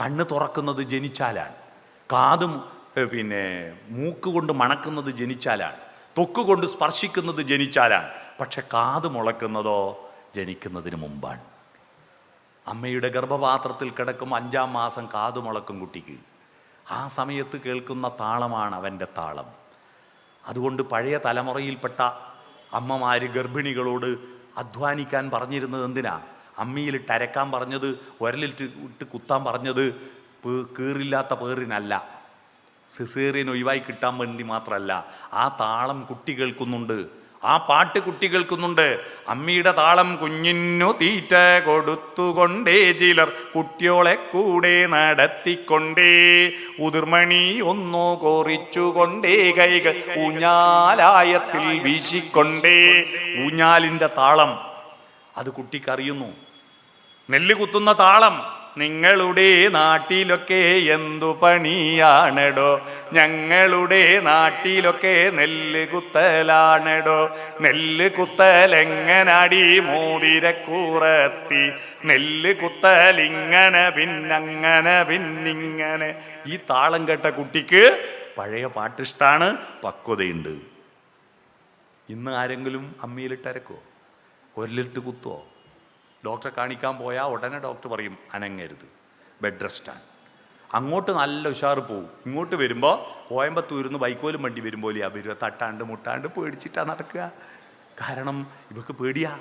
കണ്ണ് തുറക്കുന്നത് ജനിച്ചാലാണ്. കാതും പിന്നെ മൂക്ക് കൊണ്ട് മണക്കുന്നത് ജനിച്ചാലാണ്. തൊക്ക് കൊണ്ട് സ്പർശിക്കുന്നത് ജനിച്ചാലാണ്. പക്ഷെ കാത് മുളക്കുന്നതോ ജനിക്കുന്നതിന് മുമ്പാണ്. അമ്മയുടെ ഗർഭപാത്രത്തിൽ കിടക്കും അഞ്ചാം മാസം കാത് മുളക്കും കുട്ടിക്ക്. ആ സമയത്ത് കേൾക്കുന്ന താളമാണ് അവന്റെ താളം. അതുകൊണ്ട് പഴയ തലമുറയിൽപ്പെട്ട അമ്മമാര് ഗർഭിണികളോട് അധ്വാനിക്കാൻ പറഞ്ഞിരുന്നത് എന്തിനാ? അമ്മിയിലിട്ട് അരക്കാൻ പറഞ്ഞത് ഉരലിട്ട് ഇട്ട് കുത്താൻ പറഞ്ഞത് കീറില്ലാത്ത പേറിനല്ല. സിസേറിയൻ ഒഴിവായി കിട്ടാൻ വേണ്ടി മാത്രമല്ല ആ താളം കുട്ടി കേൾക്കുന്നുണ്ട്. ആ പാട്ട് കുട്ടി കേൾക്കുന്നുണ്ട്. അമ്മിയുടെ താളം കുഞ്ഞിന്നു തീറ്റ കൊടുത്തുകൊണ്ടേ ചിലർ കുട്ടിയോളെ കൂടെ നടത്തിക്കൊണ്ടേ. ഉതിർമണി ഒന്നു കോറിച്ചുകൊണ്ടേ കൈകൾ ഊഞ്ഞാലായത്തിൽ വീശിക്കൊണ്ടേ. ഊഞ്ഞാലിന്റെ താളം അത് കുട്ടിക്കറിയുന്നു നെല്ല് കുത്തുന്ന താളം. നിങ്ങളുടെ നാട്ടിലൊക്കെ എന്തു പണിയാണെടോ? ഞങ്ങളുടെ നാട്ടിലൊക്കെ നെല്ല് കുത്തലാണെടോ? നെല്ല് കുത്തലെങ്ങനാടി മോതിരക്കൂറത്തി? നെല്ല് കുത്തലിങ്ങനെ പിന്നങ്ങനെ പിന്നിങ്ങനെ. ഈ താളം കേട്ട കുട്ടിക്ക് പഴയ പാട്ടിഷ്ടാണ് പക്വതയുണ്ട്. ഇന്ന് ആരെങ്കിലും അമ്മിയിലിട്ടരക്കോ ഒരലിട്ട് കുത്തുവോ? ഡോക്ടറെ കാണിക്കാൻ പോയാൽ ഉടനെ ഡോക്ടർ പറയും അനങ്ങരുത് ബെഡ് റെസ്റ്റാണ് അങ്ങോട്ട് നല്ല ഉഷാറ് പോവും. ഇങ്ങോട്ട് വരുമ്പോൾ കോയമ്പത്തൂരുന്ന് ബൈക്കോലും വണ്ടി വരുമ്പോൾ ആ വരിക തട്ടാണ്ട് മുട്ടാണ്ട് പേടിച്ചിട്ടാണ് നടക്കുക. കാരണം ഇവക്ക് പേടിയാ.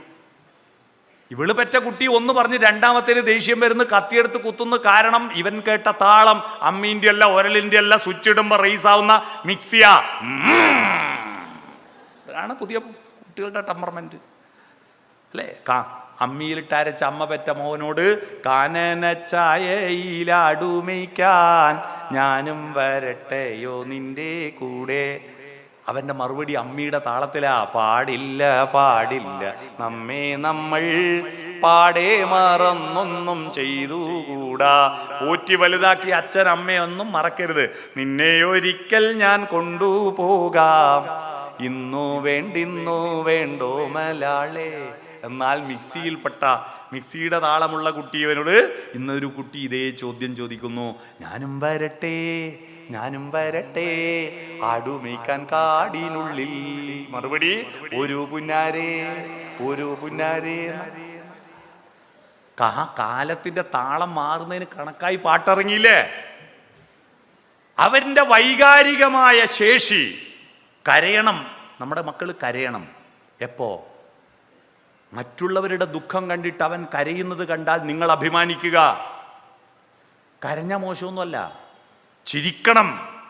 ഇവൾ പെറ്റ കുട്ടി ഒന്ന് പറഞ്ഞ് രണ്ടാമത്തേന് ദേഷ്യം വരുന്ന് കത്തിയെടുത്ത് കുത്തുന്ന കാരണം ഇവൻ കേട്ട താളം അമ്മീന്റെ അല്ല ഒരലിന്റെ അല്ല സ്വിച്ച് ഇടുമ്പോൾ റേസ് ആവുന്ന മിക്സിയാ. അതാണ് പുതിയ കുട്ടികളുടെ ടെമ്പർമെന്റ് അല്ലേ? കാ അമ്മിയിലിട്ടരച്ച അമ്മ പെറ്റ മോനോട് കാനന ചായയിലാടുമയ്ക്കാൻ ഞാനും വരട്ടെയോ നിന്റെ കൂടെ? അവന്റെ മറുപടി അമ്മിയുടെ താളത്തിലാ പാടില്ല പാടില്ല നമ്മെ നമ്മൾ പാടേ മറന്നൊന്നും ചെയ്തുകൂടാ. ഊറ്റി വലുതാക്കി അച്ഛൻ അമ്മയൊന്നും മറക്കരുത് നിന്നെ ഒരിക്കൽ ഞാൻ കൊണ്ടുപോകാം. ഇന്നു വേണ്ടിന്നു വേണ്ടോ മലാളെ എന്നാൽ മിക്സിയിൽപ്പെട്ട മിക്സിയുടെ താളമുള്ള കുട്ടിയവനോട് ഇന്നൊരു കുട്ടി ഇതേ ചോദ്യം ചോദിക്കുന്നു. ഞാനും വരട്ടെ ഞാനും വരട്ടെ ആടുമേക്കാൻ കാടിനുള്ളിൽ. മറുപടി ഒരു പുന്നാരേ ഒരു പുന്നാരേ. ആ കാലത്തിന്റെ താളം മാറുന്നതിന് കണക്കായി പാട്ടിറങ്ങിയില്ലേ? അവന്റെ വൈകാരികമായ ശേഷി കരയണം. നമ്മുടെ മക്കൾ കരയണം. എപ്പോ? മറ്റുള്ളവരുടെ ദുഃഖം കണ്ടിട്ട് അവൻ കരയുന്നത് കണ്ടാൽ നിങ്ങൾ അഭിമാനിക്കുക. കരഞ്ഞ മോശമൊന്നുമല്ല. ചിരിക്കണം.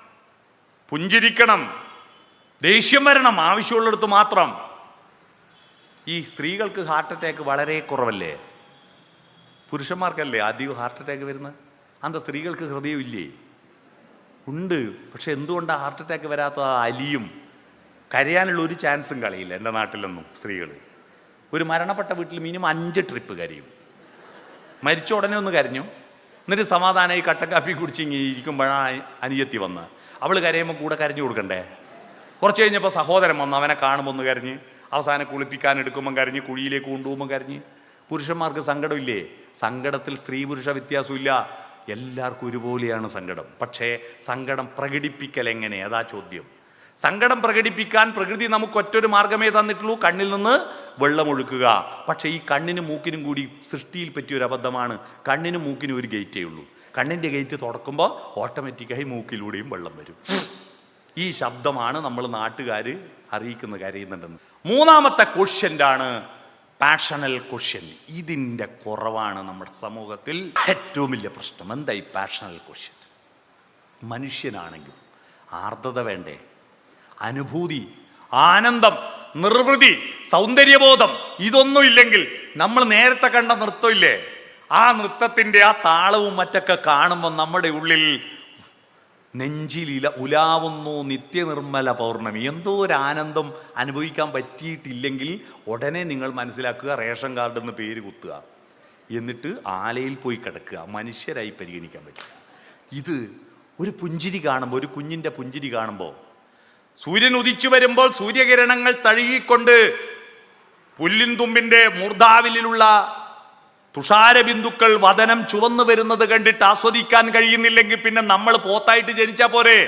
പുഞ്ചിരിക്കണം. ദേഷ്യം വരണം. ആവശ്യമുള്ളിടത്ത് മാത്രം. ഈ സ്ത്രീകൾക്ക് ഹാർട്ട് അറ്റാക്ക് വളരെ കുറവല്ലേ? പുരുഷന്മാർക്കല്ലേ അധികം ഹാർട്ട് അറ്റാക്ക് വരുന്നത്? അന്ത സ്ത്രീകൾക്ക് ഹൃദയം ഇല്ലേ? ഉണ്ട്. പക്ഷെ എന്തുകൊണ്ടാണ് ഹാർട്ട് അറ്റാക്ക് വരാത്ത അലിയും. കരയാനുള്ള ഒരു ചാൻസും കളിയില്ല എന്റെ നാട്ടിലൊന്നും സ്ത്രീകൾ ഒരു മരണപ്പെട്ട വീട്ടിൽ മിനിമം അഞ്ച് ട്രിപ്പ് കരയും. മരിച്ച ഉടനെ ഒന്ന് കരഞ്ഞു. എന്നിട്ട് സമാധാനമായി കട്ടക്കാപ്പി കുടിച്ച് ഇങ്ങനെ ഇരിക്കുമ്പോഴാണ് അനിയത്തി വന്ന്. അവൾ കരയുമ്പോൾ കൂടെ കരഞ്ഞു കൊടുക്കണ്ടേ? കുറച്ച് കഴിഞ്ഞപ്പോൾ സഹോദരൻ വന്ന് അവനെ കാണുമ്പോൾ ഒന്ന് കരഞ്ഞ് അവസാനം കുളിപ്പിക്കാൻ എടുക്കുമ്പോൾ കരഞ്ഞ് കുഴിയിലേക്ക് കൊണ്ടുപോകുമ്പോൾ കരഞ്ഞ്. പുരുഷന്മാർക്ക് സങ്കടമില്ലേ? സങ്കടത്തിൽ സ്ത്രീ പുരുഷ വ്യത്യാസമില്ല. എല്ലാവർക്കും ഒരുപോലെയാണ് സങ്കടം. പക്ഷേ സങ്കടം പ്രകടിപ്പിക്കൽ എങ്ങനെ? അതാ ചോദ്യം. സങ്കടം പ്രകടിപ്പിക്കാൻ പ്രകൃതി നമുക്ക് ഒറ്റൊരു മാർഗമേ തന്നിട്ടുള്ളൂ. കണ്ണിൽ നിന്ന് വെള്ളമൊഴുക്കുക. പക്ഷേ ഈ കണ്ണിനും മൂക്കിനും കൂടി സൃഷ്ടിയിൽ പറ്റിയ ഒരു അബദ്ധമാണ്. കണ്ണിനും മൂക്കിനും ഒരു ഗേറ്റേ ഉള്ളൂ. കണ്ണിന്റെ ഗേറ്റ് തുറക്കുമ്പോൾ ഓട്ടോമാറ്റിക്കായി മൂക്കിലൂടെയും വെള്ളം വരും. ഈ ശബ്ദമാണ് നമ്മൾ നാട്ടുകാർ അറിയിക്കുന്ന കരയുന്നുണ്ടെന്ന്. മൂന്നാമത്തെ ക്വസ്റ്റ്യന്റാണ് പാഷണൽ ക്വസ്റ്റ്യൻ. ഇതിന്റെ കുറവാണ് നമ്മുടെ സമൂഹത്തിൽ. ഏറ്റവും വലിയ പ്രശ്നം. എന്താ ഈ പാഷണൽ ക്വസ്റ്റ്യൻ? മനുഷ്യനാണെങ്കിലും ആർദ്രത വേണ്ടേ? അനുഭൂതി ആനന്ദം നിർവൃതി സൗന്ദര്യബോധം ഇതൊന്നും ഇല്ലെങ്കിൽ നമ്മൾ നേരത്തെ കണ്ട നൃത്തമില്ലേ? ആ നൃത്തത്തിന്റെ ആ താളവും മറ്റൊക്കെ കാണുമ്പോൾ നമ്മുടെ ഉള്ളിൽ നെഞ്ചിലില ഉലാവുന്നു നിത്യനിർമ്മല പൗർണമി. എന്തോ ഒരു ആനന്ദം അനുഭവിക്കാൻ പറ്റിയിട്ടില്ലെങ്കിൽ ഉടനെ നിങ്ങൾ മനസ്സിലാക്കുക റേഷൻ കാർഡ് എന്ന് പേര് കുത്തുക. എന്നിട്ട് ആലയിൽ പോയി കിടക്കുക. മനുഷ്യരായി പരിഗണിക്കാൻ പറ്റില്ല ഇത് ഒരു പുഞ്ചിരി കാണുമ്പോൾ ഒരു കുഞ്ഞിന്റെ പുഞ്ചിരി കാണുമ്പോൾ സൂര്യൻ ഉദിച്ചു വരുമ്പോൾ സൂര്യകിരണങ്ങൾ തഴുകിക്കൊണ്ട് പുല്ലിൻ തുമ്പിന്റെ മൂർധാവിലുള്ള തുഷാരബിന്ദുക്കൾ വതനം ചുവന്നു വരുന്നത് കണ്ടിട്ട് ആസ്വദിക്കാൻ കഴിയുന്നില്ലെങ്കിൽ പിന്നെ നമ്മൾ പോത്തായിട്ട് ജനിച്ചാ പോരെ?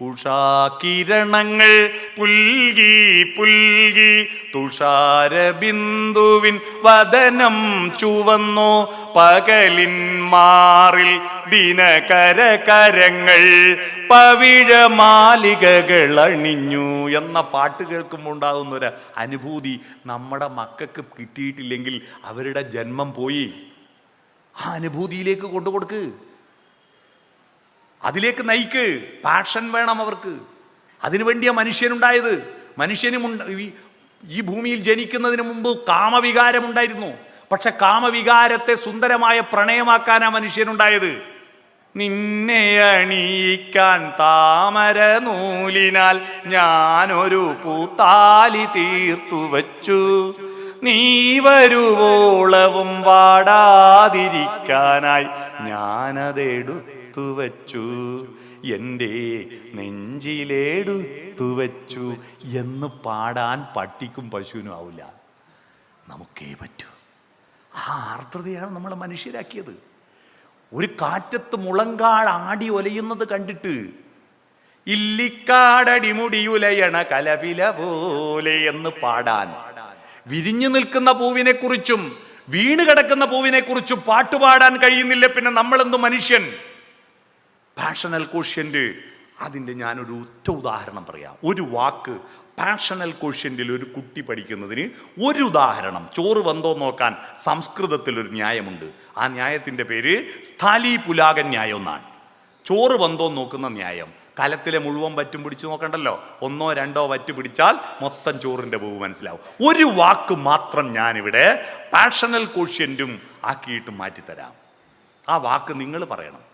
ഉഷാകിരണങ്ങൾ പുൽകി പുൽകി തുഷാര ബിന്ദുവിൻ വദനം ചുവന്നു പകലിൻ മാറിൽ ദിനകര കരങ്ങൾ പവിഴമാലികകൾ അണിഞ്ഞു എന്ന പാട്ട് കേൾക്കുമ്പോൾ ഉണ്ടാകുന്ന ഒരു അനുഭൂതി നമ്മുടെ മക്കൾക്ക് കിട്ടിയിട്ടില്ലെങ്കിൽ അവരുടെ ജന്മം പോയി. ആ അനുഭൂതിയിലേക്ക് കൊണ്ടുകൊടുക്ക്. അതിലേക്ക് നയിക്ക്. പാഷൻ വേണം അവർക്ക്. അതിനു വേണ്ടിയാ മനുഷ്യനുണ്ടായത്. മനുഷ്യനും ഈ ഭൂമിയിൽ ജനിക്കുന്നതിന് മുമ്പ് കാമവികാരമുണ്ടായിരുന്നു. പക്ഷെ കാമവികാരത്തെ സുന്ദരമായ പ്രണയമാക്കാനാ മനുഷ്യനുണ്ടായത്. നിന്നെ അണിയിക്കാൻ താമര നൂലിനാൽ ഞാനൊരു പൂത്താലി തീർത്തു വച്ചു. നീ വരുവോളവും വാടാതിരിക്കാനായി ഞാനതെടുത്തു വച്ചു. എന്റെ നെഞ്ചിലെടുത്തു വച്ചു. എന്ന് പാടാൻ പട്ടിക്കും പശുവിനും ആവില്ല. നമുക്കേ പറ്റൂ. ആ ആർദ്രതയാണ് നമ്മളെ മനുഷ്യരാക്കിയത്. ഒരു കാറ്റത്ത് മുളങ്കാൾ ആടി ഒലയുന്നത് കണ്ടിട്ട് ഇല്ലിക്കാടടിമുടിയുലയണ കലപില പോലെ എന്ന് പാടാൻ. വിരിഞ്ഞു നിൽക്കുന്ന പൂവിനെ കുറിച്ചും വീണ് കിടക്കുന്ന പൂവിനെ കുറിച്ചും പാട്ടുപാടാൻ കഴിയുന്നില്ല. പിന്നെ നമ്മളെന്ത് മനുഷ്യൻ? പാഷണൽ കോഷ്യന്റ് അതിന്റെ ഞാനൊരു ഒറ്റ ഉദാഹരണം പറയാം. ഒരു വാക്ക് പാഷണൽ കോഷ്യന്റിൽ ഒരു കുട്ടി പഠിക്കുന്നതിന് ഒരു ഉദാഹരണം. ചോറ് വന്തോ നോക്കാൻ സംസ്കൃതത്തിൽ ഒരു ന്യായമുണ്ട്. ആ ന്യായത്തിന്റെ പേര് സ്ഥലി പുലാകൻ ന്യായം എന്നാണ്. ചോറ് വന്തോ നോക്കുന്ന ന്യായം. കലത്തിലെ മുഴുവൻ വറ്റും പിടിച്ചു നോക്കണ്ടല്ലോ? ഒന്നോ രണ്ടോ വറ്റ് പിടിച്ചാൽ മൊത്തം ചോറിന്റെ പൂവ് മനസ്സിലാവും. ഒരു വാക്ക് മാത്രം ഞാനിവിടെ പാഷണൽ കോഷ്യന്റും ആക്കിയിട്ട് മാറ്റിത്തരാം. ആ വാക്ക് നിങ്ങൾ പറയണം.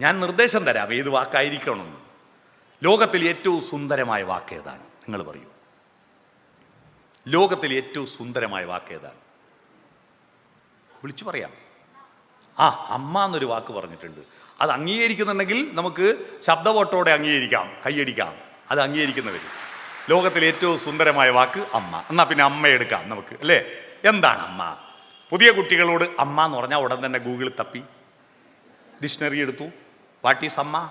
ഞാൻ നിർദ്ദേശം തരാം ഏത് വാക്കായിരിക്കണമെന്ന്. ലോകത്തിൽ ഏറ്റവും സുന്ദരമായ വാക്ക് ഏതാണ്? നിങ്ങൾ പറയൂ. ലോകത്തിൽ ഏറ്റവും സുന്ദരമായ വാക്ക് ഏതാണ്? വിളിച്ചു പറയാം. ആ അമ്മ എന്നൊരു വാക്ക് പറഞ്ഞിട്ടുണ്ട്. അത് അംഗീകരിക്കുന്നുണ്ടെങ്കിൽ നമുക്ക് ശബ്ദവോട്ടോടെ അംഗീകരിക്കാം കൈയടിക്കാം. അത് അംഗീകരിക്കുന്നവർ. ലോകത്തിൽ ഏറ്റവും സുന്ദരമായ വാക്ക് അമ്മ. എന്നാൽ പിന്നെ അമ്മ എടുക്കാം നമുക്ക് അല്ലേ? എന്താണ് അമ്മ? പുതിയ കുട്ടികളോട് അമ്മ എന്ന് പറഞ്ഞാൽ ഉടൻ തന്നെ ഗൂഗിളിൽ തപ്പി. ഡിക്ഷണറി എടുത്തു. വാട്ട് ഈസ് അമ്മ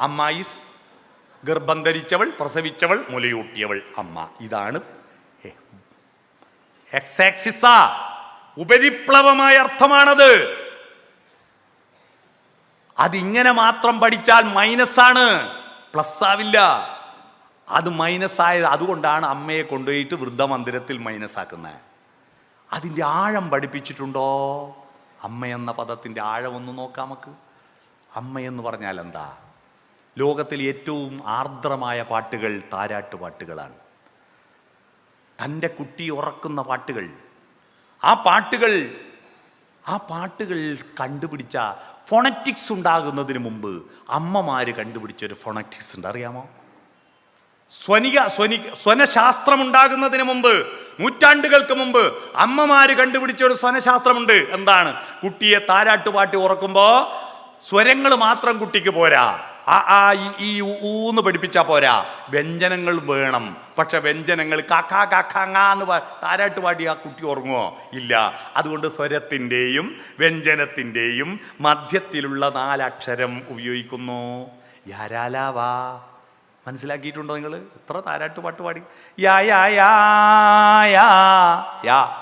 അമ്മ ഈസ് ഗർഭം ധരിച്ചവൾ പ്രസവിച്ചവൾ മുലയൂട്ടിയവൾ അമ്മ. ഇതാണ് ഉപരിപ്ലവമായ അർത്ഥമാണത്. അതിങ്ങനെ മാത്രം പഠിച്ചാൽ മൈനസ് ആണ്. പ്ലസ് ആവില്ല. അത് മൈനസ് ആയത് അതുകൊണ്ടാണ് അമ്മയെ കൊണ്ടുപോയിട്ട് വൃദ്ധമന്ദിരത്തിൽ മൈനസ് ആക്കുന്നത് അതിന്റെ ആഴം പഠിപ്പിച്ചിട്ടുണ്ടോ? അമ്മ എന്ന പദത്തിന്റെ ആഴം ഒന്ന് നോക്കാം നമുക്ക്. അമ്മ എന്ന് പറഞ്ഞാൽ എന്താ ലോകത്തിൽ ഏറ്റവും ആർദ്രമായ പാട്ടുകൾ താരാട്ട് പാട്ടുകളാണ്. തന്റെ കുട്ടി ഉറക്കുന്ന പാട്ടുകൾ. ആ പാട്ടുകൾ ആ പാട്ടുകൾ കണ്ടുപിടിച്ച ഫോണറ്റിക്സ് ഉണ്ടാകുന്നതിന് മുമ്പ് അമ്മമാർ കണ്ടുപിടിച്ച ഒരു ഫോണറ്റിക്സ് ഉണ്ട്. അറിയാമോ? സ്വനിക സ്വനി സ്വനശാസ്ത്രം ഉണ്ടാകുന്നതിന് മുമ്പ് നൂറ്റാണ്ടുകൾക്ക് മുമ്പ് അമ്മമാര് കണ്ടുപിടിച്ച ഒരു സ്വനശാസ്ത്രമുണ്ട്. എന്താണ്? കുട്ടിയെ താരാട്ടുപാട്ടി ഉറക്കുമ്പോ സ്വരങ്ങൾ മാത്രം കുട്ടിക്ക് പോരാ. ആ ആ ഈ ഊന്ന് പഠിപ്പിച്ചാ പോരാ. വ്യഞ്ജനങ്ങൾ വേണം. പക്ഷെ വ്യഞ്ജനങ്ങൾ കാക്കാ കാക്കാങ്ങ എന്ന് പാ- താരാട്ട് പാടി ആ കുട്ടി ഉറങ്ങുമോ ഇല്ല. അതുകൊണ്ട് സ്വരത്തിന്റെയും വ്യഞ്ജനത്തിന്റെയും മധ്യത്തിലുള്ള നാലക്ഷരം ഉപയോഗിക്കുന്നു. യാരാലാവാ മനസ്സിലാക്കിയിട്ടുണ്ടോ നിങ്ങൾ എത്ര താരാട്ട് പാട്ട് പാടി. യാ യാ യാ യാ. യാ.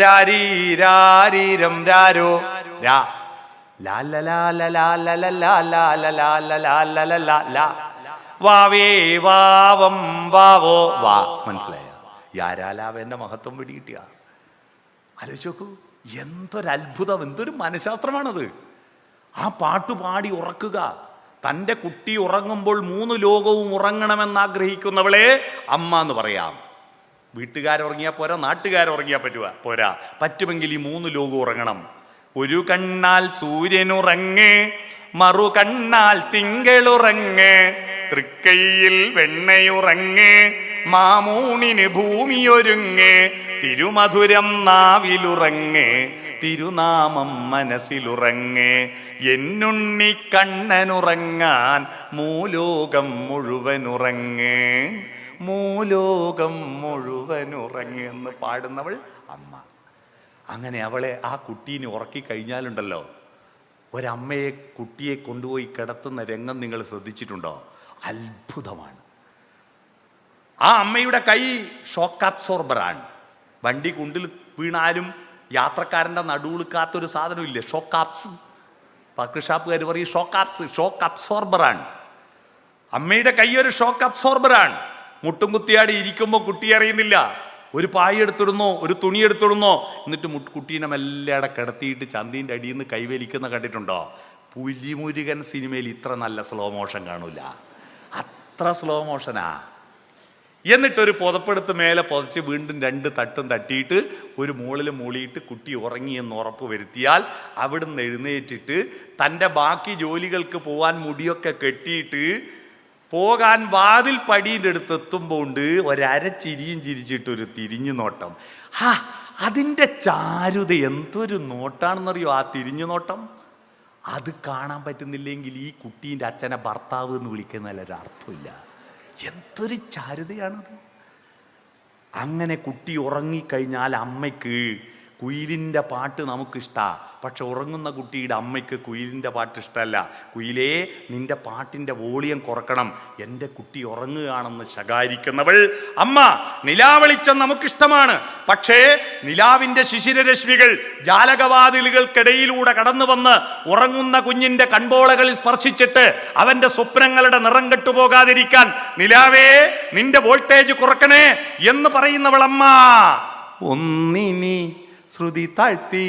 രാരീ രാരീരം രാരോ. രാ. വാവേ വാവം വാവോ വാ മനസ്സിലായ യാരാലാവേന്റെ മഹത്വം പിടികിട്ടിയ ആലോചിച്ച് നോക്കൂ എന്തൊരു അത്ഭുതം എന്തൊരു മനഃശാസ്ത്രമാണത് ആ പാട്ട് പാടി ഉറക്കുക തന്റെ കുട്ടി ഉറങ്ങുമ്പോൾ മൂന്ന് ലോകവും ഉറങ്ങണമെന്ന് ആഗ്രഹിക്കുന്നവളെ അമ്മ എന്ന് പറയാം വീട്ടുകാരുറങ്ങിയാൽ പോരാ നാട്ടുകാരുറങ്ങിയാൽ പറ്റുക പോരാ പറ്റുമെങ്കിൽ ഈ മൂന്ന് ലോകം ഉറങ്ങണം ഒരു കണ്ണാൽ സൂര്യനുറങ്ങ് മറു കണ്ണാൽ തിങ്കളുറങ്ങ്. തൃക്കൈയിൽ വെണ്ണയുറങ്ങ് മാമൂണിന് ഭൂമിയൊരുങ്ങ്. തിരുമധുരം നാവിലുറങ്ങ് തിരുനാമം മനസ്സിലുറങ്ങ്. എന്നുണ്ണി കണ്ണനുറങ്ങാൻ മൂലോകം മുഴുവനുറങ്ങ്. മൂലോകം മുഴുവനുറങ്ങ് എന്ന് പാടുന്നവൾ അങ്ങനെ അവളെ ആ കുട്ടീനെ ഉറക്കി കഴിഞ്ഞാലുണ്ടല്ലോ ഒരമ്മയെ കുട്ടിയെ കൊണ്ടുപോയി കിടത്തുന്ന രംഗം നിങ്ങൾ ശ്രദ്ധിച്ചിട്ടുണ്ടോ? അത്ഭുതമാണ്. ആ അമ്മയുടെ കൈ ഷോക്ക് അബ്സോർബറാണ് വണ്ടി കുണ്ടിൽ വീണാലും യാത്രക്കാരന്റെ നടുവുളുക്കാത്തൊരു സാധനമില്ല? ഷോക്ക് ആപ്സ് പക്കഷാപ്പുകാർ പറയും ഷോക്ക് ആപ്സ് ഷോക്ക് അബ്സോർബറാണ് അമ്മയുടെ കൈ ഒരു ഷോക്ക് അബ്സോർബറാണ് മുട്ടും കുത്തിയാടി ഇരിക്കുമ്പോൾ കുട്ടി അറിയുന്നില്ല. ഒരു പായ എടുത്തിടുന്നോ ഒരു തുണി എടുത്തിടുന്നോ? എന്നിട്ട് കുട്ടീനെ മെല്ലെ അവിടെ കിടത്തിയിട്ട് ചന്തീന്റെ അടിയിൽ നിന്ന് കൈവലിക്കുന്ന കണ്ടിട്ടുണ്ടോ? പുലിമുരുകൻ സിനിമയിൽ ഇത്ര നല്ല സ്ലോ മോഷൻ കാണൂല. അത്ര സ്ലോ മോഷനാ എന്നിട്ടൊരു പുതപ്പെടുത്ത് മേലെ പുതച്ച് വീണ്ടും രണ്ട് തട്ടും തട്ടിയിട്ട് ഒരു മുകളിൽ മൂളിയിട്ട് കുട്ടി ഉറങ്ങിയെന്ന് ഉറപ്പ് വരുത്തിയാൽ അവിടുന്ന് എഴുന്നേറ്റിട്ട് തന്റെ ബാക്കി ജോലികൾക്ക് പോവാൻ മുടിയൊക്കെ കെട്ടിയിട്ട് പോകാൻ വാതിൽ പടീന്റെ അടുത്ത് എത്തുമ്പോൾ ഉണ്ട് ഒരരച്ചിരിയും ചിരിച്ചിട്ട് ഒരു തിരിഞ്ഞു നോട്ടം. ഹാ അതിന്റെ ചാരുത എന്തൊരു നോട്ടാണെന്നറിയോ ആ തിരിഞ്ഞു നോട്ടം? അത് കാണാൻ പറ്റുന്നില്ലെങ്കിൽ ഈ കുട്ടീന്റെ അച്ഛനെ ഭർത്താവ് എന്ന് അർത്ഥമില്ല. എന്തൊരു ചാരുതയാണത്. അങ്ങനെ കുട്ടി ഉറങ്ങിക്കഴിഞ്ഞാൽ അമ്മയ്ക്ക് കുയിലിന്റെ പാട്ട് നമുക്കിഷ്ടമാണ് പക്ഷെ ഉറങ്ങുന്ന കുട്ടിയുടെ അമ്മയ്ക്ക് കുയിലിന്റെ പാട്ട് ഇഷ്ടമല്ല കുയിലേ നിന്റെ പാട്ടിന്റെ വോളിയം കുറക്കണം. എന്റെ കുട്ടി ഉറങ്ങുകയാണെന്ന് ശകാരിക്കുന്നവൾ അമ്മ നിലാവെളിച്ചം നമുക്കിഷ്ടമാണ്. പക്ഷേ നിലാവിന്റെ ശിശിരരശ്മികൾ ജാലകവാതിലുകൾക്കിടയിലൂടെ കടന്നു വന്ന് ഉറങ്ങുന്ന കുഞ്ഞിന്റെ കൺപോളകളിൽ സ്പർശിച്ചിട്ട് അവന്റെ സ്വപ്നങ്ങളുടെ നിറം കെട്ടുപോകാതിരിക്കാൻ നിലാവേ നിന്റെ വോൾട്ടേജ് കുറക്കണേ എന്ന് പറയുന്നവളമ്മ ഒന്നിനി ശ്രുതി താഴ്ത്തി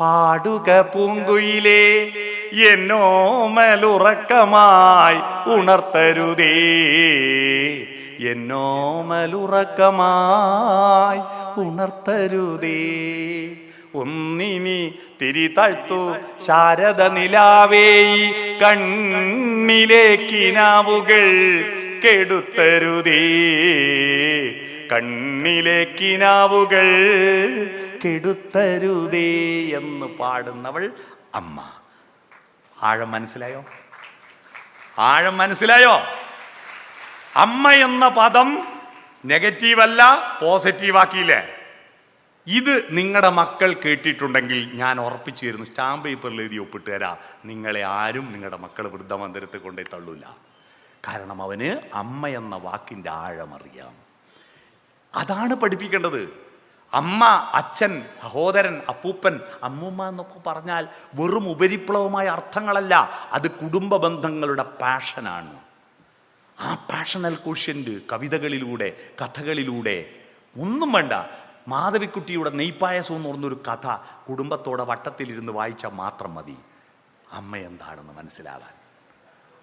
പാടുക പൂങ്കുയിലേ എന്നോമലുറക്കമായി ഉണർത്തരുതേ എന്നോമലുറക്കമായി ഉണർത്തരുതേ. ഒന്നിനി തിരി താഴ്ത്തു ശാരദ നിലാവേ കണ്ണിലേക്കിനാവുകൾ കെടുത്തരുതേ കണ്ണിലേക്കിനാവുകൾ കെടുത്തരുതേ എന്ന് പാടുന്നവൾ അമ്മ. ആഴം മനസ്സിലായോ? ആഴം മനസ്സിലായോ? അമ്മ എന്ന പദം നെഗറ്റീവ് അല്ല പോസിറ്റീവ് ആക്കിയില്ലേ? ഇത് നിങ്ങളുടെ മക്കൾ കേട്ടിട്ടുണ്ടെങ്കിൽ ഞാൻ ഉറപ്പിച്ചു തരുന്നു സ്റ്റാമ്പ് പേപ്പറിൽ എഴുതി ഒപ്പിട്ട് തരാം. നിങ്ങളെ ആരും നിങ്ങളുടെ മക്കൾ വൃദ്ധമന്ദിരത്തിൽ കൊണ്ടേ തള്ളൂല. കാരണം അവന് അമ്മ എന്ന വാക്കിന്റെ ആഴം അറിയാം അതാണ് പഠിപ്പിക്കേണ്ടത്. അമ്മ അച്ഛൻ സഹോദരൻ അപ്പൂപ്പൻ അമ്മൂമ്മ എന്നൊക്കെ പറഞ്ഞാൽ വെറും ഉപരിപ്ലവമായ അർത്ഥങ്ങളല്ല. അത് കുടുംബ ബന്ധങ്ങളുടെ പാഷനാണ്. ആ പാഷണൽ കോഷ്യന്റ് കവിതകളിലൂടെ കഥകളിലൂടെ ഒന്നും വേണ്ട. മാധവിക്കുട്ടിയുടെ നെയ്പ്പായസം എന്ന് പറഞ്ഞൊരു കഥ കുടുംബത്തോടെ വട്ടത്തിലിരുന്ന് വായിച്ചാൽ മാത്രം മതി. അമ്മ എന്താണെന്ന് മനസ്സിലാവാൻ.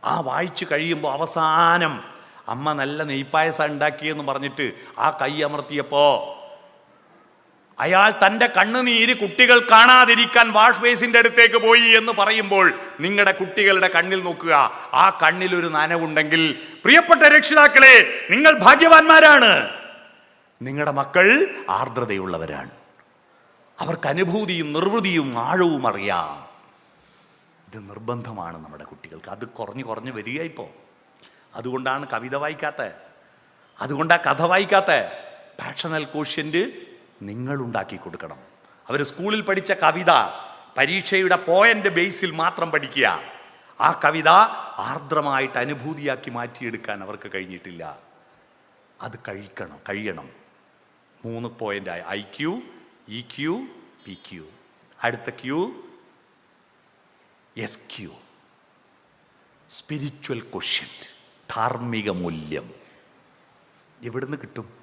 ആ വായിച്ചു കഴിയുമ്പോൾ അവസാനം അമ്മ നല്ല നെയ്പ്പായസം ഉണ്ടാക്കിയെന്ന് പറഞ്ഞിട്ട് ആ കൈ അമർത്തിയപ്പോ അയാൾ തന്റെ കണ്ണുനീര് കുട്ടികൾ കാണാതിരിക്കാൻ വാഷ് ബേസിന്റെ അടുത്തേക്ക് പോയി എന്ന് പറയുമ്പോൾ നിങ്ങളുടെ കുട്ടികളുടെ കണ്ണിൽ നോക്കുക. ആ കണ്ണിൽ ഒരു നനവുണ്ടെങ്കിൽ പ്രിയപ്പെട്ട രക്ഷിതാക്കളെ നിങ്ങൾ ഭാഗ്യവാന്മാരാണ്. നിങ്ങളുടെ മക്കൾ ആർദ്രതയുള്ളവരാണ്. അവർക്ക് അനുഭൂതിയും നിർവൃതിയും ആഴവും അറിയാം. ഇത് നിർബന്ധമാണ് നമ്മുടെ കുട്ടികൾക്ക്. അത് കുറഞ്ഞു കുറഞ്ഞു വരിക ഇപ്പോൾ അതുകൊണ്ടാണ് കവിത വായിക്കാത്ത. അതുകൊണ്ടാണ് കഥ വായിക്കാത്ത. പാഷണൽ കോഷ്യന്റ് നിങ്ങൾ ഉണ്ടാക്കി കൊടുക്കണം. അവർ സ്കൂളിൽ പഠിച്ച കവിത പരീക്ഷയുടെ പോയിന്റ് ബേസിൽ മാത്രം പഠിക്കുക. ആ കവിത ആർദ്രമായിട്ട് അനുഭൂതിയാക്കി മാറ്റിയെടുക്കാൻ അവർക്ക് കഴിഞ്ഞിട്ടില്ല. അത് കഴിക്കണം കഴിയണം. മൂന്ന് പോയിന്റായി I Q E Q P Q അടുത്ത Q S Q spiritual question ധാർമ്മിക മൂല്യം. എവിടുന്ന് കിട്ടും?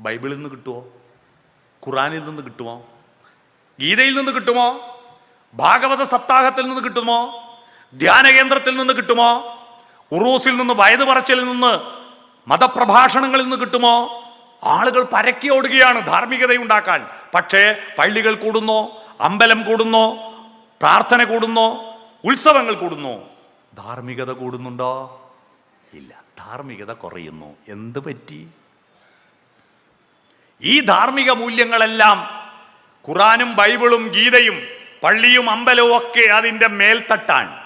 ബൈബിളിൽ നിന്ന് കിട്ടുമോ ഖുറാനിൽ നിന്ന് കിട്ടുമോ? ഗീതയിൽ നിന്ന് കിട്ടുമോ? ഭാഗവത സപ്താഹത്തിൽ നിന്ന് കിട്ടുമോ? ധ്യാന കേന്ദ്രത്തിൽ നിന്ന് കിട്ടുമോ? ഉറൂസിൽ നിന്ന് വയത് പറച്ചിൽ നിന്ന് മതപ്രഭാഷണങ്ങളിൽ നിന്ന് കിട്ടുമോ? ആളുകൾ പരക്കി ഓടുകയാണ് ധാർമ്മികതയുണ്ടാക്കാൻ. പക്ഷേ പള്ളികൾ കൂടുന്നോ അമ്പലം കൂടുന്നോ പ്രാർത്ഥന കൂടുന്നോ ഉത്സവങ്ങൾ കൂടുന്നോ ധാർമ്മികത കൂടുന്നുണ്ടോ? ഇല്ല ധാർമ്മികത കുറയുന്നു. എന്ത് പറ്റി? ഈ ധാർമ്മിക മൂല്യങ്ങളെല്ലാം ഖുറാനും ബൈബിളും ഗീതയും പള്ളിയും അമ്പലവും ഒക്കെ അതിന്റെ മേൽത്തട്ടാണ്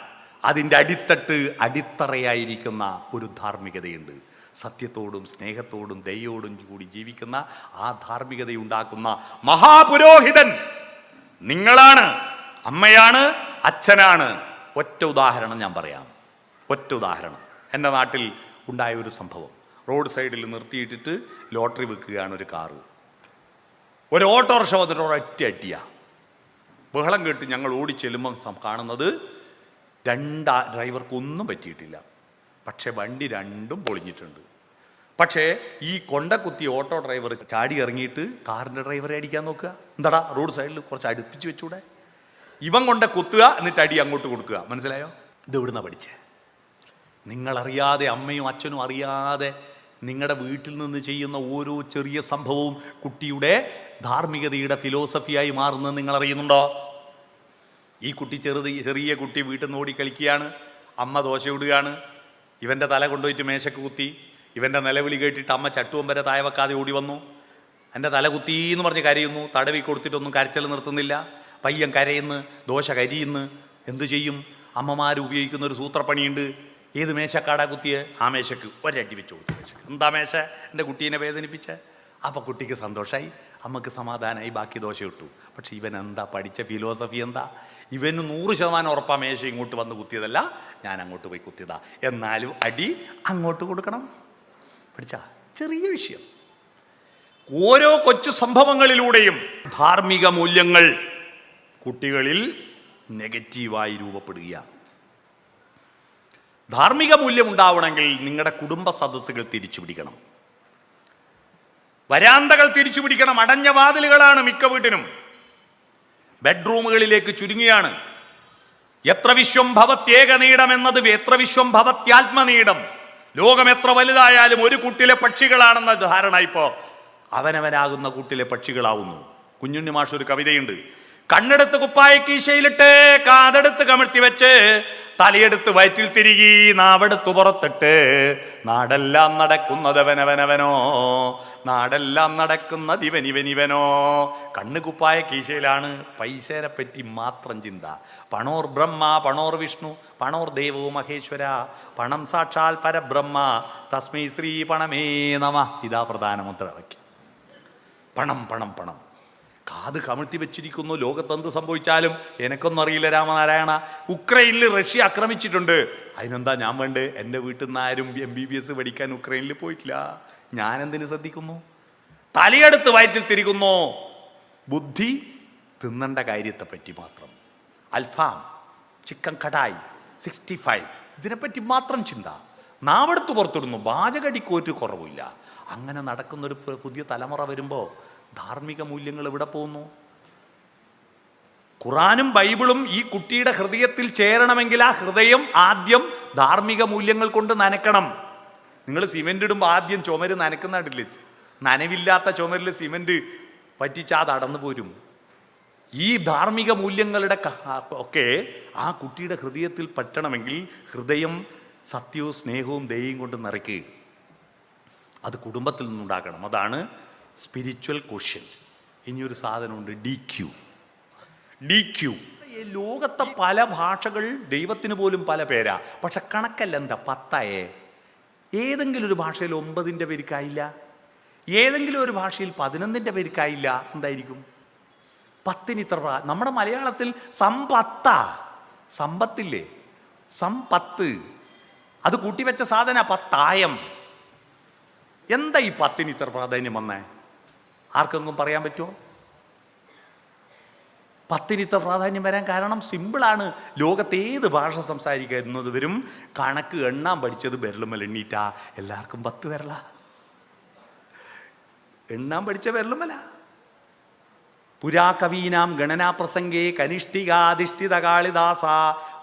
അതിന്റെ അടിത്തട്ട് അടിത്തറയായിരിക്കുന്ന ഒരു ധാർമ്മികതയുണ്ട്. സത്യത്തോടും സ്നേഹത്തോടും ദയോടും കൂടി ജീവിക്കുന്ന ആ ധാർമ്മികതയുണ്ടാക്കുന്ന മഹാപുരോഹിതൻ നിങ്ങളാണ് അമ്മയാണ് അച്ഛനാണ്. ഒറ്റ ഉദാഹരണം ഞാൻ പറയാം. ഒറ്റ ഉദാഹരണം. എന്റെ നാട്ടിൽ ഉണ്ടായ ഒരു സംഭവം. റോഡ് സൈഡിൽ നിർത്തിയിട്ടിട്ട് ലോട്ടറി വെക്കുകയാണ് ഒരു കാറ്. ഒരു ഓട്ടോറിക്ഷ വന്നിട്ട് ഒരൊറ്റ അടിയ ബഹളം കേട്ട് ഞങ്ങൾ ഓടി ചെല്ലുമ്പം കാണുന്നത് രണ്ട് ഡ്രൈവർക്കൊന്നും പറ്റിയിട്ടില്ല. പക്ഷേ വണ്ടി രണ്ടും പൊളിഞ്ഞിട്ടുണ്ട്. പക്ഷേ ഈ കൊണ്ട കുത്തി ഓട്ടോ ഡ്രൈവർ ചാടി ഇറങ്ങിയിട്ട് കാറിന്റെ ഡ്രൈവറെ അടിക്കാൻ നോക്കുക. എന്താടാ റോഡ് സൈഡിൽ കുറച്ച് അടുപ്പിച്ച് വെച്ചൂടെ? ഇവൻ കൊണ്ട കുത്തുക എന്നിട്ട് അടി അങ്ങോട്ട് കൊടുക്കുക. മനസ്സിലായോ? ഇത് എവിടുന്ന പഠിച്ചേ? നിങ്ങളറിയാതെ അമ്മയും അച്ഛനും അറിയാതെ നിങ്ങളുടെ വീട്ടിൽ നിന്ന് ചെയ്യുന്ന ഓരോ ചെറിയ സംഭവവും കുട്ടിയുടെ ധാർമ്മികതയുടെ ഫിലോസഫിയായി മാറുന്നത് നിങ്ങൾ അറിയുന്നുണ്ടോ ഈ കുട്ടി ചെറുത് ചെറിയ കുട്ടി വീട്ടിൽ നിന്ന് ഓടി കളിക്കുകയാണ് അമ്മ ദോശ ഇടുകയാണ് ഇവന്റെ തല കൊണ്ടുപോയിട്ട് മേശക്ക് കുത്തി ഇവന്റെ നിലവിളി കേട്ടിട്ട് അമ്മ ചട്ടുവം വരെ താഴെ വെക്കാതെ ഓടി വന്നു. എന്റെ തല കുത്തി എന്ന് പറഞ്ഞ് കരയുന്നു തടവി കൊടുത്തിട്ടൊന്നും കരച്ചൽ നിർത്തുന്നില്ല. പയ്യൻ കരയുന്നു ദോശ കരിയുന്നു എന്തു ചെയ്യും? അമ്മമാർ ഉപയോഗിക്കുന്ന ഒരു സൂത്രപ്പണിയുണ്ട് ഏത് മേശക്കാടാ കുത്തിയെ? ആ മേശക്ക് ഒരടി വെച്ച് കൊടുത്തു മേശ എന്താ മേശ? എന്റെ കുട്ടീനെ വേദനിപ്പിച്ച? അപ്പോൾ കുട്ടിക്ക് സന്തോഷമായി അമ്മയ്ക്ക് സമാധാനമായി ബാക്കി ദോശ ഇട്ടു. പക്ഷെ ഇവൻ എന്താ? പഠിച്ച ഫിലോസഫി എന്താ? ഇവന് നൂറ് ശതമാനം ഉറപ്പാ മേശ ഇങ്ങോട്ട് വന്ന് കുത്തിയതല്ല ഞാൻ അങ്ങോട്ട് പോയി കുത്തിയതാ. എന്നാലും അടി അങ്ങോട്ട് കൊടുക്കണം. പഠിച്ച? ചെറിയ വിഷയം. ഓരോ കൊച്ചു സംഭവങ്ങളിലൂടെയും ധാർമ്മിക മൂല്യങ്ങൾ കുട്ടികളിൽ നെഗറ്റീവായി രൂപപ്പെടുകയാണ്. ധാർമ്മിക മൂല്യം ഉണ്ടാവണമെങ്കിൽ നിങ്ങളുടെ കുടുംബ സദസ്സുകൾ തിരിച്ചു പിടിക്കണം വരാന്തകൾ തിരിച്ചു പിടിക്കണം അടഞ്ഞ വാതിലുകളാണ് മിക്ക വീട്ടിനും. ബെഡ്റൂമുകളിലേക്ക് ചുരുങ്ങിയാണ്. എത്ര വിശ്വം ഭവത്യേക നീടം എന്നത് എത്ര വിശ്വം ഭവത്യാത്മനീടം ലോകം എത്ര വലുതായാലും ഒരു കൂട്ടിലെ പക്ഷികളാണെന്ന ധാരണ ഇപ്പോ അവനവനാകുന്ന കൂട്ടിലെ പക്ഷികളാവുന്നു. കുഞ്ഞുണ്ണി മാഷ് ഒരു കവിതയുണ്ട്. കണ്ണെടുത്ത് കുപ്പായ കീശയിലിട്ട് കാതെടുത്ത് കമിഴ്ത്തി വെച്ച് തലയെടുത്ത് വയറ്റിൽ തിരികി നാവെടുത്തു പുറത്തിട്ട് നാടെല്ലാം നടക്കുന്നതവനവനവനോ നാടെല്ലാം നടക്കുന്നത് ഇവനിവനിവനോ. കണ്ണുകുപ്പായ കീശയിലാണ് പൈസേനെ പറ്റി മാത്രം ചിന്ത. പണോർ ബ്രഹ്മ പണോർ വിഷ്ണു പണോർ ദേവോ മഹേശ്വര പണം സാക്ഷാൽ പരബ്രഹ്മ തസ്മൈ ശ്രീ പണമേ നമ. ഇതാ പ്രധാനമന്ത്രി വയ്ക്കും. പണം പണം പണം. കാത് കമിഴ്ത്തി വെച്ചിരിക്കുന്നു. ലോകത്തെന്ത് സംഭവിച്ചാലും എനക്കൊന്നും അറിയില്ല രാമനാരായണ. ഉക്രൈനിൽ റഷ്യ ആക്രമിച്ചിട്ടുണ്ട്. അതിനെന്താ ഞാൻ വേണ്ട? എന്റെ വീട്ടിൽ നിന്ന് ആരും എം ബി ബി എസ് പഠിക്കാൻ ഉക്രൈനിൽ പോയിട്ടില്ല. ഞാൻ എന്തിനു ശ്രദ്ധിക്കുന്നു? തലയെടുത്ത് വയറ്റിൽ തിരിക്കുന്നു ബുദ്ധി തിന്നേണ്ട കാര്യത്തെ പറ്റി മാത്രം. അൽഫാം ചിക്കൻ കടായി സിക്സ്റ്റി ഫൈവ് ഇതിനെപ്പറ്റി മാത്രം ചിന്ത. നാവെടുത്ത് പുറത്തിടുന്നു. പാചകടിക്ക് കുറവില്ല അങ്ങനെ നടക്കുന്നൊരു പുതിയ തലമുറ വരുമ്പോൾ ധാർമ്മിക മൂല്യങ്ങൾ എവിടെ പോകുന്നു? ഖുറാനും ബൈബിളും ഈ കുട്ടിയുടെ ഹൃദയത്തിൽ ചേരണമെങ്കിൽ ആ ഹൃദയം ആദ്യം ധാർമ്മിക മൂല്യങ്ങൾ കൊണ്ട് നനക്കണം. നിങ്ങൾ സിമെന്റ് ഇടുമ്പോൾ ആദ്യം ചുമര് നനക്കുന്നില്ലേ നനവില്ലാത്ത ചുമരിൽ സിമെന്റ് പറ്റിച്ച് അത് അടന്നു പോരും. ഈ ധാർമ്മിക മൂല്യങ്ങളുടെ ഒക്കെ ആ കുട്ടിയുടെ ഹൃദയത്തിൽ പറ്റണമെങ്കിൽ ഹൃദയം സത്യവും സ്നേഹവും ദയയും കൊണ്ട് നിറയ്ക്കുക അത് കുടുംബത്തിൽ നിന്നുണ്ടാക്കണം അതാണ് സ്പിരിച്വൽ ക്വസ്റ്റ്യൻ ഇനിയൊരു സാധനമുണ്ട് ഡി ക്യു ഡി ക്യു ലോകത്തെ പല ഭാഷകൾ ദൈവത്തിന് പോലും പല പേരാ. പക്ഷെ കണക്കല്ല എന്താ പത്തായേ. ഏതെങ്കിലും ഒരു ഭാഷയിൽ ഒമ്പതിന്റെ പേരിക്കായില്ല ഏതെങ്കിലും ഒരു ഭാഷയിൽ പതിനൊന്നിന്റെ പേരിക്കായില്ല എന്തായിരിക്കും? പത്തിന് ഇത്ര നമ്മുടെ മലയാളത്തിൽ സമ്പത്ത. സമ്പത്തില്ലേ? സമ്പത്ത്. അത് കൂട്ടിവെച്ച സാധന പത്തായം. എന്താ ഈ പത്തിന് ഇത്ര പ്രാധാന്യം വന്നേ? ആർക്കെങ്കിലും പറയാൻ പറ്റുമോ? പത്തിന് ഇത്ര പ്രാധാന്യം വരാൻ കാരണം സിമ്പിളാണ്. ലോകത്ത് ഏത് ഭാഷ സംസാരിക്കുന്നവരും കണക്ക് എണ്ണാൻ പഠിച്ചത് വിരലുമ്മൽ എണ്ണീറ്റാ. എല്ലാവർക്കും പത്ത് വിരല. എണ്ണാൻ പഠിച്ച വിരലുമല പുരാകവീനാം ഗണനാപ്രസംഗേ കനിഷ്ഠികാധിഷ്ഠിത കാളിദാസ.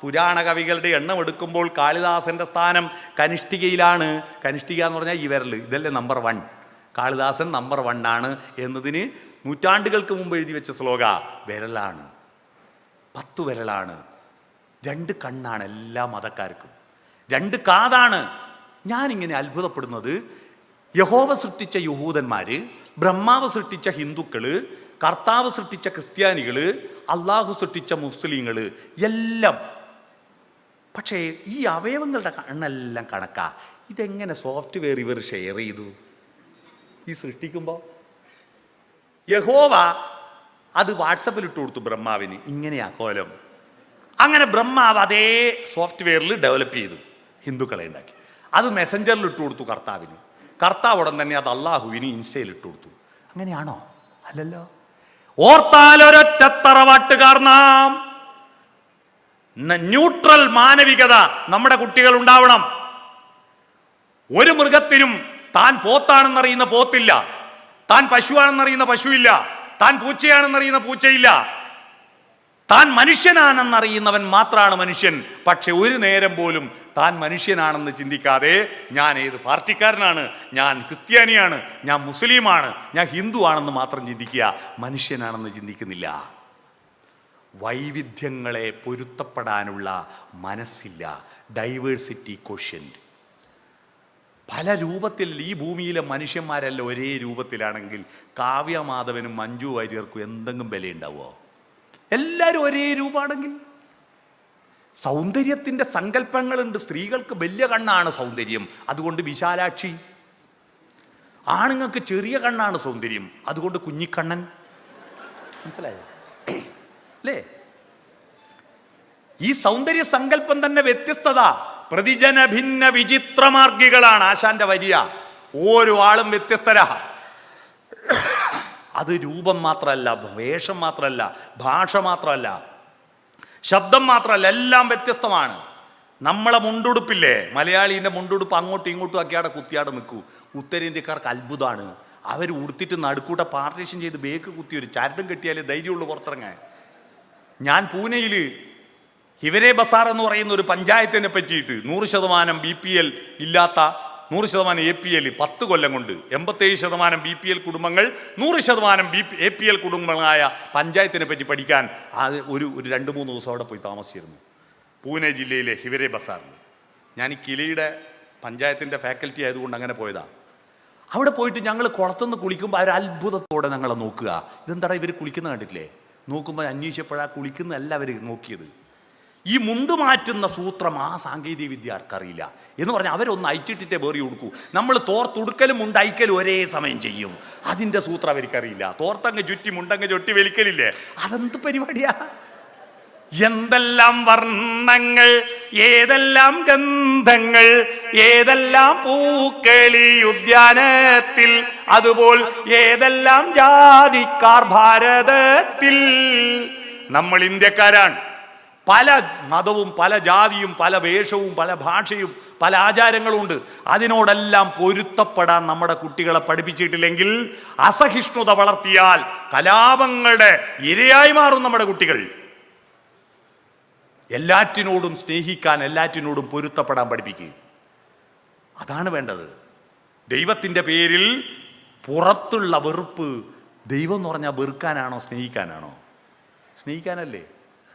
പുരാണ കവികളുടെ എണ്ണം എടുക്കുമ്പോൾ കാളിദാസന്റെ സ്ഥാനം കനിഷ്ഠികയിലാണ്. കനിഷ്ഠിക എന്ന് പറഞ്ഞാൽ ഈ വിരൽ ഇതല്ലേ number one Kalidasan number one ആണ് എന്നതിന് നൂറ്റാണ്ടുകൾക്ക് മുമ്പ് എഴുതി വെച്ച ശ്ലോക വിരലാണ്. പത്തു വിരലാണ്. രണ്ട് കണ്ണാണ് എല്ലാ മതക്കാർക്കും. രണ്ട് കാതാണ്. ഞാനിങ്ങനെ അത്ഭുതപ്പെടുന്നത്. യഹോവ സൃഷ്ടിച്ച യഹൂദന്മാർ ബ്രഹ്മാവ് സൃഷ്ടിച്ച ഹിന്ദുക്കൾ കർത്താവ് സൃഷ്ടിച്ച ക്രിസ്ത്യാനികൾ അള്ളാഹു സൃഷ്ടിച്ച മുസ്ലിങ്ങൾ എല്ലാം. പക്ഷേ ഈ അവയവങ്ങളുടെ കണ്ണെല്ലാം കണക്കാ. ഇതെങ്ങനെ സോഫ്റ്റ്വെയർ ഇവർ ഷെയർ ചെയ്തു? ഈ സൃഷ്ടിക്കുമ്പോൾ യഹോവ അത് വാട്സപ്പിൽ ഇട്ട് കൊടുത്തു ബ്രഹ്മാവിന്. ഇങ്ങനെയാ കോലം. അങ്ങനെ ബ്രഹ്മാവ് അതേ സോഫ്റ്റ്വെയറിൽ ഡെവലപ്പ് ചെയ്തു. ഹിന്ദുക്കളെ ഉണ്ടാക്കി. അത് മെസ്സഞ്ചറിൽ ഇട്ട് കൊടുത്തു കർത്താവിന്. കർത്താവ് ഉടൻ തന്നെ അത് അള്ളാഹുവിന് ഇൻസ്റ്റയിൽ ഇട്ട് കൊടുത്തു. അങ്ങനെയാണോ? അല്ലല്ലോ. ഓർത്താൽ ഒരൊറ്റ തറവാട്ടുകാർ നാം. ന്യൂട്രൽ മാനവികത നമ്മുടെ കുട്ടികൾ ഉണ്ടാവണം. ഒരു മൃഗത്തിനും താൻ പോത്താണെന്നറിയുന്ന പോത്തില്ല. താൻ പശുവാണെന്നറിയുന്ന പശുവില്ല. താൻ പൂച്ചയാണെന്നറിയുന്ന പൂച്ചയില്ല. താൻ മനുഷ്യനാണെന്നറിയുന്നവൻ മാത്രമാണ് മനുഷ്യൻ. പക്ഷെ ഒരു നേരം പോലും താൻ മനുഷ്യനാണെന്ന് ചിന്തിക്കാതെ ഞാൻ ഏത് പാർട്ടിക്കാരനാണ്? ഞാൻ ക്രിസ്ത്യാനിയാണ്. ഞാൻ മുസ്ലിമാണ്. ഞാൻ ഹിന്ദു ആണെന്ന് മാത്രം ചിന്തിക്കുക മനുഷ്യനാണെന്ന് ചിന്തിക്കുന്നില്ല. വൈവിധ്യങ്ങളെ പൊരുത്തപ്പെടാനുള്ള മനസ്സില്ല. ഡൈവേഴ്സിറ്റി ക്വഷ്യന്റ് പല രൂപത്തിൽ ഈ ഭൂമിയിലെ മനുഷ്യന്മാരെല്ലാം ഒരേ രൂപത്തിലാണെങ്കിൽ കാവ്യമാധവനും മഞ്ജു വാര്യർക്കും എന്തെങ്കിലും വിലയുണ്ടാവുമോ? എല്ലാവരും ഒരേ രൂപമാണെങ്കിൽ. സൗന്ദര്യത്തിന്റെ സങ്കല്പങ്ങളുണ്ട്. സ്ത്രീകൾക്ക് വലിയ കണ്ണാണ് സൗന്ദര്യം. അതുകൊണ്ട് വിശാലാക്ഷി. ആണുങ്ങൾക്ക് ചെറിയ കണ്ണാണ് സൗന്ദര്യം. അതുകൊണ്ട് കുഞ്ഞിക്കണ്ണൻ. മനസ്സിലായോ? അല്ലേ? ഈ സൗന്ദര്യ സങ്കല്പം തന്നെ വ്യത്യസ്തത. പ്രതിജന ഭിന്ന വിചിത്രമാർഗികളാണ് ആശാന്റെ വരിയ ഓരോ ആളും വ്യത്യസ്തരാ. അത് രൂപം മാത്രമല്ല വേഷം മാത്രമല്ല ഭാഷ മാത്രമല്ല ശബ്ദം മാത്രമല്ല എല്ലാം വ്യത്യസ്തമാണ്. നമ്മളെ മുണ്ടുടുപ്പില്ലേ? മലയാളീന്റെ മുണ്ടുടുപ്പ് അങ്ങോട്ടും ഇങ്ങോട്ടും ആക്കിയാടെ കുത്തിയാടെ നിൽക്കൂ. ഉത്തരേന്ത്യക്കാർക്ക് അത്ഭുതമാണ്. അവർ ഉടുത്തിട്ട് നടുക്കൂട്ട പാർട്ടീഷൻ ചെയ്ത് ബേക്ക് കുത്തി ഒരു ചരടും കെട്ടിയാലേ ധൈര്യമുള്ളൂ പുറത്തിറങ്ങാൻ. ഞാൻ പൂനെയിൽ ഹിവരെ ബസാർ എന്ന് പറയുന്ന ഒരു പഞ്ചായത്തിനെ പറ്റിയിട്ട് നൂറ് ശതമാനം ബി പി എൽ ഇല്ലാത്ത നൂറ് ശതമാനം എ പി എൽ പത്ത് കൊല്ലം കൊണ്ട് എൺപത്തേഴ് ശതമാനം ബി പി എൽ കുടുംബങ്ങൾ നൂറ് ശതമാനം ബി എ പി എൽ കുടുംബങ്ങളായ പഞ്ചായത്തിനെ പറ്റി പഠിക്കാൻ അത് ഒരു ഒരു രണ്ട് മൂന്ന് ദിവസം അവിടെ പോയി താമസിച്ചിരുന്നു. പൂനെ ജില്ലയിലെ ഹിവരെ ബസാറിൽ. ഞാൻ ഈ കിളിയുടെ പഞ്ചായത്തിന്റെ ഫാക്കൽറ്റി ആയതുകൊണ്ട് അങ്ങനെ പോയതാ. അവിടെ പോയിട്ട് ഞങ്ങൾ കുളത്തുനിന്ന് കുളിക്കുമ്പോൾ ഒരു അത്ഭുതത്തോടെ ഞങ്ങളെ നോക്കുക. ഇതെന്താടാ ഇവർ കുളിക്കുന്ന കണ്ടിട്ടില്ലേ? നോക്കുമ്പോൾ അന്വേഷിച്ചപ്പോഴാ കുളിക്കുന്നതല്ല അവർ നോക്കിയത്. ഈ മുണ്ട് മാറ്റുന്ന സൂത്രം ആ സാങ്കേതിക വിദ്യ ആർക്കറിയില്ല എന്ന് പറഞ്ഞാൽ അവരൊന്ന് അയച്ചിട്ടിട്ടേ വേറി കൊടുക്കൂ നമ്മൾ തോർത്തുടുക്കലും മുണ്ടയക്കലും ഒരേ സമയം ചെയ്യും. അതിന്റെ സൂത്രം അവർക്കറിയില്ല. തോർത്തങ്ങ് ചുറ്റി മുണ്ടങ്ങ് ചുറ്റി വലിക്കലില്ലേ? അതെന്ത് പരിപാടിയാ? എന്തെല്ലാം വർണങ്ങൾ ഏതെല്ലാം ഗന്ധങ്ങൾ ഏതെല്ലാം പൂക്കളി ഉദ്യാനത്തിൽ അതുപോൽ ഏതെല്ലാം ജാതിക്കാർ ഭാരതത്തിൽ. നമ്മൾ ഇന്ത്യക്കാരാണ്. പല മതവും പല ജാതിയും പല വേഷവും പല ഭാഷയും പല ആചാരങ്ങളുമുണ്ട്. അതിനോടെല്ലാം പൊരുത്തപ്പെടാൻ നമ്മുടെ കുട്ടികളെ പഠിപ്പിച്ചിട്ടില്ലെങ്കിൽ അസഹിഷ്ണുത വളർത്തിയാൽ കലാപങ്ങളുടെ ഇരയായി മാറും നമ്മുടെ കുട്ടികൾ. എല്ലാറ്റിനോടും സ്നേഹിക്കാൻ എല്ലാറ്റിനോടും പൊരുത്തപ്പെടാൻ പഠിപ്പിക്കുക അതാണ് വേണ്ടത്. ദൈവത്തിന്റെ പേരിൽ പുറത്തുള്ള വെറുപ്പ് ദൈവം എന്ന് പറഞ്ഞാൽ വെറുക്കാനാണോ സ്നേഹിക്കാനാണോ? സ്നേഹിക്കാനല്ലേ?